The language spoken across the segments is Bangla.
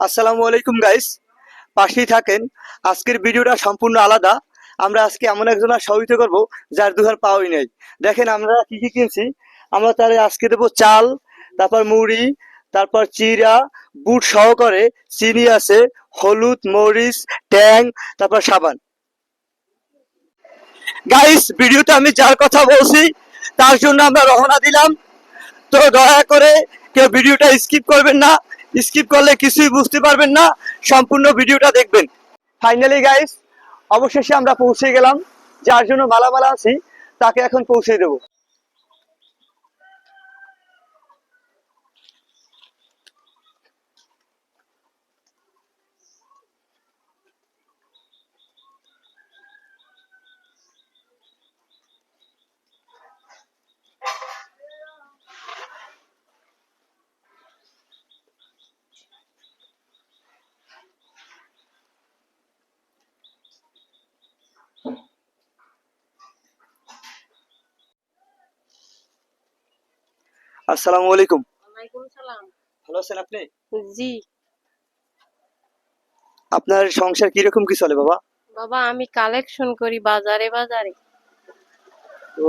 আসসালামু আলাইকুম গাইস পাশেই থাকেন। আজকের ভিডিওটা সম্পূর্ণ আলাদা। আমরা আজকে এমন একজনের সহিত করব যার দুহার পাওয়াই নেই। দেখেন, আমরা কি কি কিনছি? আমরা তাহলে আজকে দেবো চাল, তারপর মুড়ি, তারপর চিরা, বুট সহকারে চিনি আছে, হলুদ, মরিচ, ট্যাং, তারপর সাবান। গাইস ভিডিওতে আমি যার কথা বলছি, তার জন্য আমরা রওনা দিলাম। তো দয়া করে কেউ ভিডিওটা স্কিপ করবেন না। স্কিপ করলে কিছুই বুঝতে পারবেন না, সম্পূর্ণ ভিডিওটা দেখবেন। ফাইনালি গাইস অবশেষে আমরা পৌঁছে গেলাম, যার জন্য মালামালা আছি, তাকে এখন পৌঁছে দেব। আসসালামু আলাইকুম। ভালো আছেন আপনি? জি। আপনার সংসার কীরকম কি চলে বাবা? বাবা আমি কালেকশন করি বাজারে বাজারে।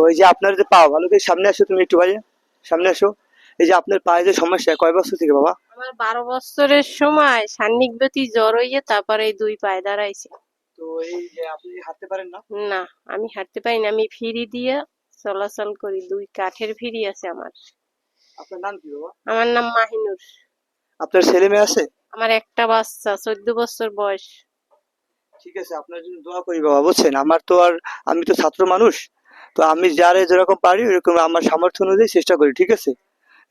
ওই যে আপনার যে পা ভালো করে সামনে আসো তুমি একটু ভাইয়া সামনে আসো। এই যে আপনার পায়ে যে সমস্যা কয় বছর থেকে বাবা? আমার বারো বছরের সময় সান্নিক ব্যতি জ্বর হইয়ে তারপরে এই দুই পায়ে দাঁড়াইছে। তো এই যে আপনি হাঁটতে পারেন না? না আমি হাঁটতে পারি না। আমি ফিরি দিয়ে চলাচল করি। দুই কাঠের ফিরি আছে আমার। আপনার নাম কি বাবা? আমার নাম মাহিনুর। আপনার ছেলে মেয়ে আছে? আমার একটা বাচ্চা চোদ্দ বছর বয়স। ঠিক আছে আপনার জন্য দোয়া করি বাবা বুঝছেন? আমার তো আর আমি তো ছাত্র মানুষ তো আমি যারে যেরকম পারি ওরকম আমার সামর্থ্য অনুযায়ী চেষ্টা করি ঠিক আছে?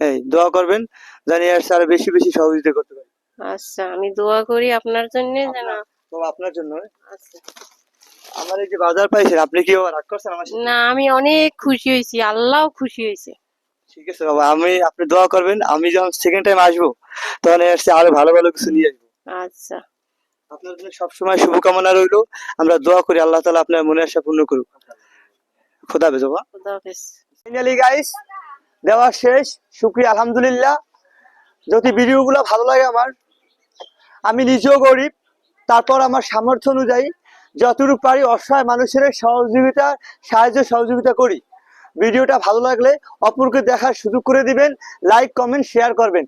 এই দোয়া করবেন জানি আর স্যার বেশি বেশি সহযোগিতা করতে পারি। আচ্ছা আমি দোয়া করি আপনার জন্য যেন তো আপনার জন্য আচ্ছা। আমার এই যে বাজার পাইছেন আপনি কি রাগ করছেন আমার না আমি অনেক খুশি হয়েছি আল্লাহও খুশি হয়েছে। ঠিক আছে বাবা আমি আপনি দোয়া করবেন আমি যখন সেকেন্ড টাইম আসব তখন এসে আরও ভালো ভালো কিছু নিয়ে আসব। আচ্ছা। আপনার জন্য সবসময় শুভকামনা রইল আমরা দোয়া করি আল্লাহ তালা আপনার মনে আশা পূর্ণ করুক। খোদা হাফেজ বাবা। খুদা হাফেজ। ফাইনালি গাইস দেওয়া শেষ শুক্রিয়া আলহামদুলিল্লাহ। যদি ভিডিওগুলো ভালো লাগে আমার আমি নিজেও গরিব তারপর আমার সামর্থ্য অনুযায়ী যতটুকু পারি অসহায় মানুষের সহযোগিতা সাহায্য সহযোগিতা করি। ভিডিওটা ভালো লাগলে অপরকে দেখার সুযোগ করে দিবেন লাইক কমেন্ট শেয়ার করবেন।